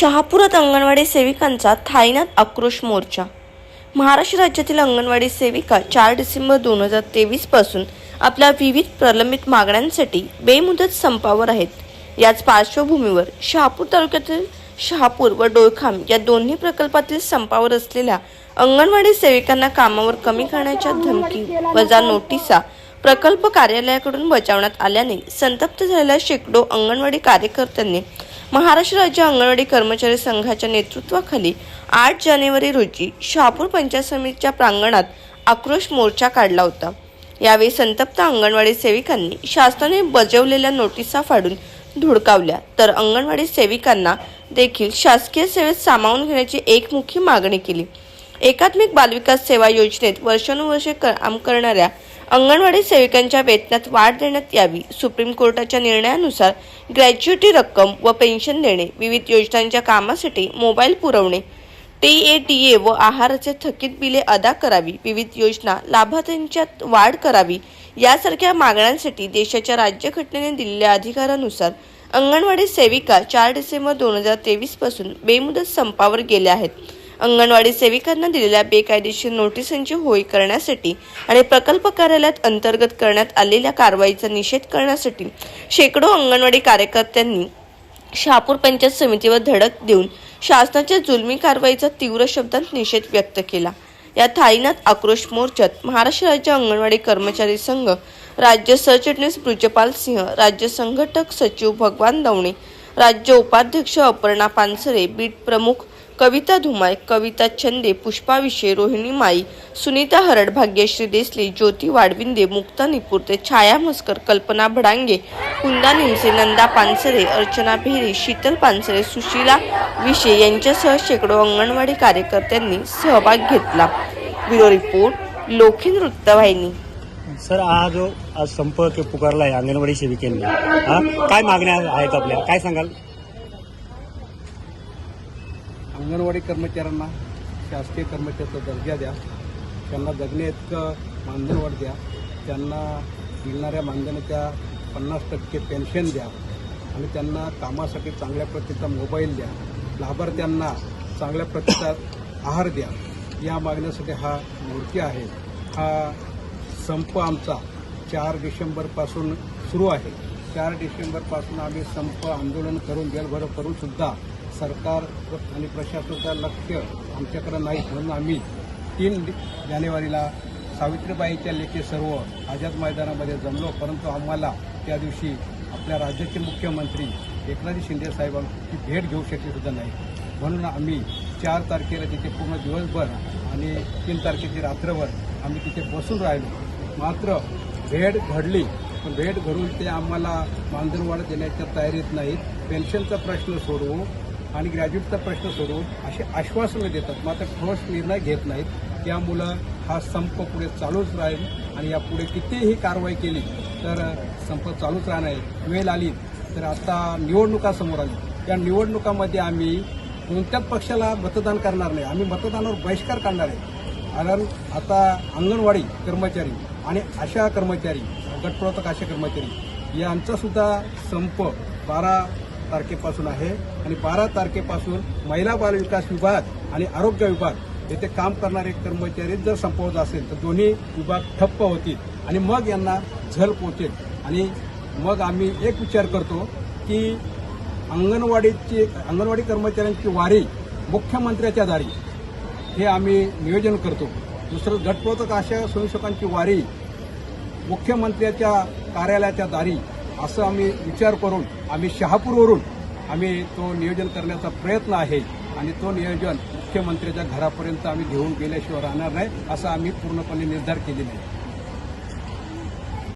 शहापुरात अंगणवाडी सेविकांचा थायनात आक्रोश मोर्चा. महाराष्ट्र राज्यातील अंगणवाडी सेविका चार डिसेंबर दोन हजार तेवीसपासून आपल्या विविध प्रलंबित मागण्यांसाठी बेमुदत संपावर आहेत. याच पार्श्वभूमीवर शहापूर तालुक्यातील शहापूर व डोळखाम या दोन्ही प्रकल्पातील संपावर असलेल्या अंगणवाडी सेविकांना कामावर कमी करण्याच्या धमकी वजा नोटिसा प्रकल्प कार्यालयाकडून बजावण्यात आल्याने संतप्त झालेल्या शेकडो अंगणवाडी कार्यकर्त्यांनी महाराष्ट्र राज्य अंगणवाडी कर्मचारी संघाच्या नेतृत्वाखाली आठ जानेवारी रोजी शहापूर पंचायत समितीच्या प्रांगणात आक्रोश मोर्चा काढला होता. यावेळी संतप्त अंगणवाडी सेविकांनी शासनाने बजावलेल्या नोटिसा फाडून धुडकावल्या. तर अंगणवाडी सेविकांना देखील शासकीय सेवेत सामावून घेण्याची एकमुखी मागणी केली. एकात्मिक बालविकास सेवा योजनेत वर्षानुवर्षे काम करणाऱ्या अंगणवाडी सेविकांच्या वेतनात वाढ देण्यात यावी. सुप्रीम कोर्टाच्या निर्णयानुसार ग्रॅज्युएटी रक्कम व पेन्शन देणे विविध योजनांच्या कामासाठी मोबाईल पुरवणे टी ए टी ए व आहाराचे थकीत बिले अदा करावी विविध योजना लाभार्थ्यांच्यात वाढ करावी यासारख्या मागण्यांसाठी देशाच्या राज्यघटनेने दिलेल्या अधिकारानुसार अंगणवाडी सेविका चार डिसेंबर दोन हजार तेवीसपासून बेमुदत संपावर गेल्या आहेत. अंगणवाडी सेविकांना दिलेल्या बेकायदेशीर नोटिसांची होळी करण्यासाठी आणि प्रकल्प कार्यालयात अंतर्गत करण्यात आलेल्या कारवाईचा निषेध करण्यासाठी शेकडो अंगणवाडी कार्यकर्त्यांनी शहापूर पंचायत समितीवर धडक देऊन शासनाच्या जुलमी कारवाईचा तीव्र शब्दात निषेध व्यक्त केला. या थाईनाथ आक्रोश मोर्चात महाराष्ट्र राज्य अंगणवाडी कर्मचारी संघ राज्य सरचिटणीस ब्रुजपाल सिंह राज्य संघटक सचिव भगवान दवणे राज्य उपाध्यक्ष अपर्णा पानसरे बीट प्रमुख कविता धुमाय कविता छंदे पुष्पा विषय रोहिणी माई सुनीता हरड भाग्यश्री देसले ज्योती वाडविंदे मुक्ता निपुरते छाया मस्कर कल्पना भडांगे कुंदा निमसे नंदा पानसरे अर्चना भेरे शीतल पानसरे सुशीला विषे यांच्यासह शेकडो अंगणवाडी कार्यकर्त्यांनी सहभाग घेतला. ब्युरो रिपोर्ट लोखी वृत्तवाहिनी. सर हा जो आज संप पुकारला आहे अंगणवाडी सेविकेंनी हा? काय मागण्या आहेत आपल्या? काय सांगाल? अंगणवाडी कर्मचाऱ्यांना शासकीय कर्मचाऱ्याचा दर्जा द्या. त्यांना जगणे इतकं मानधनवाढ द्या. त्यांना मिळणाऱ्या मानधनाच्या पन्नास टक्के पेन्शन द्या. आणि त्यांना कामासाठी चांगल्या प्रतीचा मोबाईल द्या. लाभार्थ्यांना चांगल्या प्रतीचा आहार द्या. या मागण्यासाठी हा मूर्ती आहे. हा संप आमचा चार डिसेंबरपासून सुरू आहे. चार डिसेंबरपासून आम्ही संप आंदोलन करून जेलभर करून सुद्धा सरकार आणि प्रशासनाचं लक्ष आमच्याकडे नाही म्हणून आम्ही तीन जानेवारीला सावित्रीबाईच्या लेखी सर्व आझाद मैदानामध्ये जमलो. परंतु आम्हाला त्या दिवशी आपल्या राज्याचे मुख्यमंत्री एकनाथ शिंदे साहेबांची भेट घेऊ शकली सुद्धा नाही. म्हणून आम्ही चार तारखेला तिथे पूर्ण दिवसभर आणि तीन तारखेची रात्रभर आम्ही तिथे बसून राहिलो. मात्र भेट घडली. भेट भरून ते आम्हाला मानधनवाढ देण्याच्या तयारीत नाहीत. पेन्शनचा प्रश्न सोडवू आणि ग्रॅज्युएटचा प्रश्न सोडवू अशी आश्वासनं देतात. मात्र ठोस निर्णय घेत नाहीत. त्यामुळं हा संप पुढे चालूच राहील आणि यापुढे कितीही कारवाई केली तर संप चालूच राहणार आहे. वेळ आली तर आता निवडणुका समोर आली. त्या निवडणुकामध्ये आम्ही कोणत्याच पक्षाला मतदान करणार नाही. आम्ही मतदानावर बहिष्कार काढणार आहे. कारण आता अंगणवाडी कर्मचारी आणि आशा कर्मचारी गटप्रवर्तक आशा कर्मचारी. यांचा सुद्धा संप बारा तारखेपासून आहे. आणि बारा तारखेपासून महिला बालविकास विभाग आणि आरोग्य विभाग येथे काम करणारे कर्मचारी जर संपवत असेल तर दोन्ही विभाग ठप्प होतील. आणि मग यांना झल पोचेल आणि मग आम्ही एक विचार करतो की अंगणवाडीची अंगणवाडी कर्मचाऱ्यांची वारी मुख्यमंत्र्याच्या दारी हे आम्ही नियोजन करतो. दुसरं गटप्रोतक अशा स्वयंसेवकांची वारी मुख्यमंत्र्याच्या कार्यालयाच्या दारी असं आम्ही विचार करून आम्ही शहापूरवरून आम्ही तो नियोजन करण्याचा प्रयत्न आहे आणि तो नियोजन मुख्यमंत्र्याच्या घरापर्यंत आम्ही घेऊन गेल्याशिवाय राहणार नाही असा आम्ही पूर्णपणे निर्धार केलेला आहे.